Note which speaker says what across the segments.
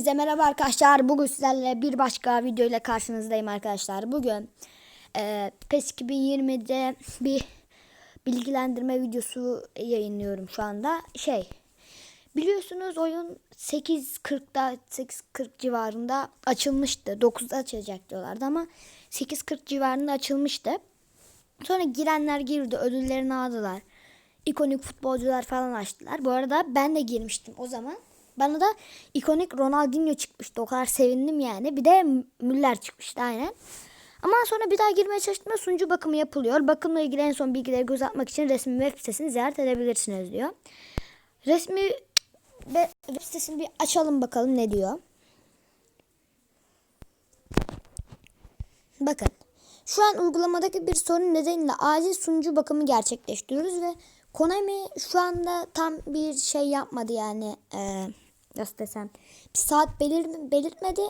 Speaker 1: Hepinize merhaba arkadaşlar. Bugün sizlerle bir başka video ile karşınızdayım arkadaşlar. Bugün e, PES 2020'de bir bilgilendirme videosu yayınlıyorum şu anda. Şey biliyorsunuz oyun 8.40'da 8.40 civarında açılmıştı. 9'da açılacak diyorlardı ama 8.40 civarında açılmıştı. Sonra girenler girdi ödüllerini aldılar. İkonik futbolcular falan açtılar. Bu arada ben de girmiştim o zaman. Bana da ikonik Ronaldinho çıkmıştı. O kadar sevindim yani. Bir de Müller çıkmıştı aynen. Ama sonra bir daha girmeye çalıştığımda sunucu bakımı yapılıyor. Bakımla ilgili en son bilgileri göz atmak için resmi web sitesini ziyaret edebilirsiniz diyor. Resmi web sitesini bir açalım bakalım ne diyor. Bakın. Şu an uygulamadaki bir sorun nedeniyle acil sunucu bakımı gerçekleştiriyoruz ve Konami şu anda tam bir şey yapmadı yani e, nasıl desem bir saat belir, belirtmedi.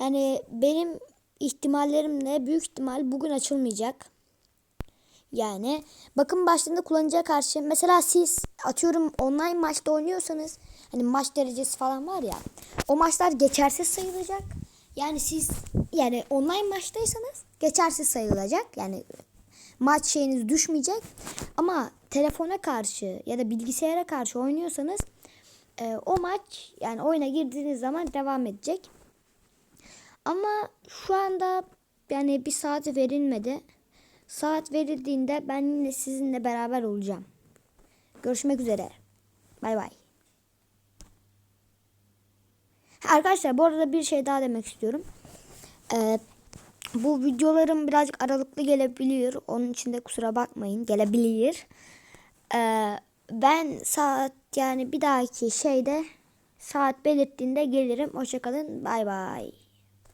Speaker 1: Yani benim ihtimallerimle büyük ihtimal bugün açılmayacak. Yani bakım başlığında kullanıcıya karşı mesela siz atıyorum online maçta oynuyorsanız hani maç derecesi falan var ya o maçlar geçersiz sayılacak. Yani siz yani online maçtaysanız geçersiz sayılacak. Yani maç şeyiniz düşmeyecek. Ama telefona karşı ya da bilgisayara karşı oynuyorsanız e, o maç yani oyuna girdiğiniz zaman devam edecek. Ama şu anda yani bir saat verilmedi. Saat verildiğinde ben yine sizinle beraber olacağım. Görüşmek üzere. Bay bay. Arkadaşlar bu arada bir şey daha demek istiyorum. Ee, bu videolarım birazcık aralıklı gelebiliyor. Onun için de kusura bakmayın. Gelebilir. Ee, ben saat yani bir dahaki şeyde saat belirttiğinde gelirim. Hoşçakalın. Bay bay.